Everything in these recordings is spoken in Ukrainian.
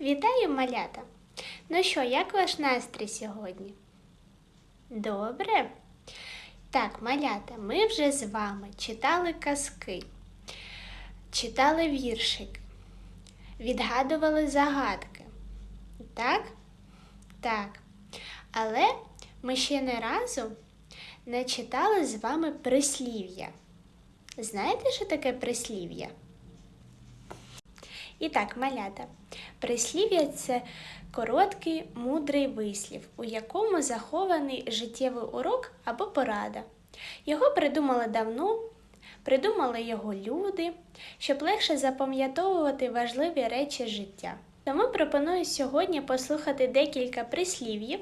Вітаю, малята! Ну що, як ваш настрій сьогодні? Добре? Так, малята, ми вже з вами читали казки, читали віршики, відгадували загадки. Так? Так. Але ми ще не разу не читали з вами прислів'я. Знаєте, що таке прислів'я? І так, малята, прислів'я це короткий мудрий вислів, у якому захований життєвий урок або порада. Його придумали давно, придумали його люди, щоб легше запам'ятовувати важливі речі життя. Тому пропоную сьогодні послухати декілька прислів'їв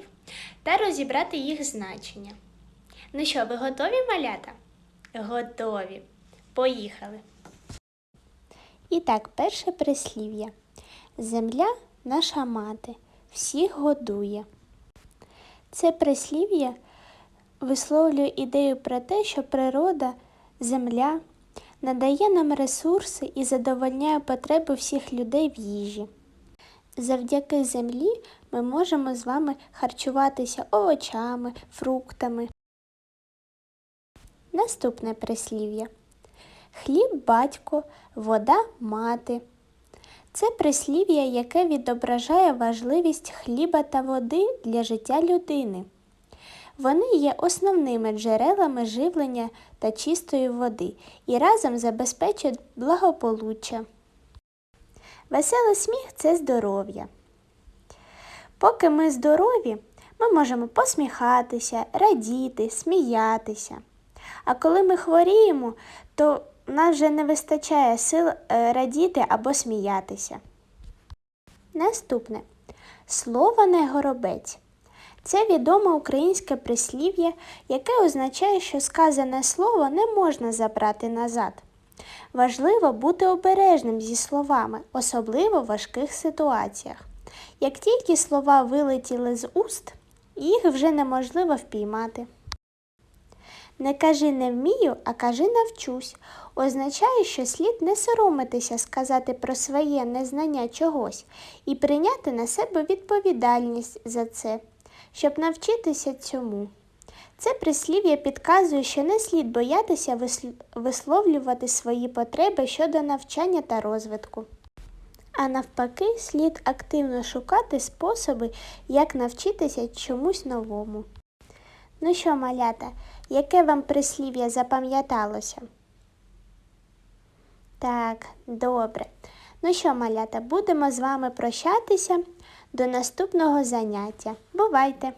та розібрати їх значення. Ну що, ви готові, малята? Готові. Поїхали! І так, перше прислів'я. Земля наша мати, всіх годує. Це прислів'я висловлює ідею про те, що природа, земля надає нам ресурси і задовольняє потреби всіх людей в їжі. Завдяки землі ми можемо з вами харчуватися овочами, фруктами. Наступне прислів'я. Хліб батько, вода мати. Це прислів'я, яке відображає важливість хліба та води для життя людини. Вони є основними джерелами живлення та чистої води і разом забезпечують благополуччя. Веселий сміх це здоров'я. Поки ми здорові, ми можемо посміхатися, радіти, сміятися. А коли ми хворіємо, то в нас вже не вистачає сил е, радіти або сміятися. Наступне слово не горобець. Це відоме українське прислів'я, яке означає, що сказане слово не можна забрати назад. Важливо бути обережним зі словами, особливо в важких ситуаціях. Як тільки слова вилетіли з уст, їх вже неможливо впіймати. Не кажи не вмію, а кажи навчусь. Означає, що слід не соромитися сказати про своє незнання чогось і прийняти на себе відповідальність за це, щоб навчитися цьому. Це прислів'я підказує, що не слід боятися висловлювати свої потреби щодо навчання та розвитку. А навпаки, слід активно шукати способи, як навчитися чомусь новому. Ну що, малята, яке вам прислів'я запам'яталося? Так, добре. Ну що, малята, будемо з вами прощатися до наступного заняття. Бувайте!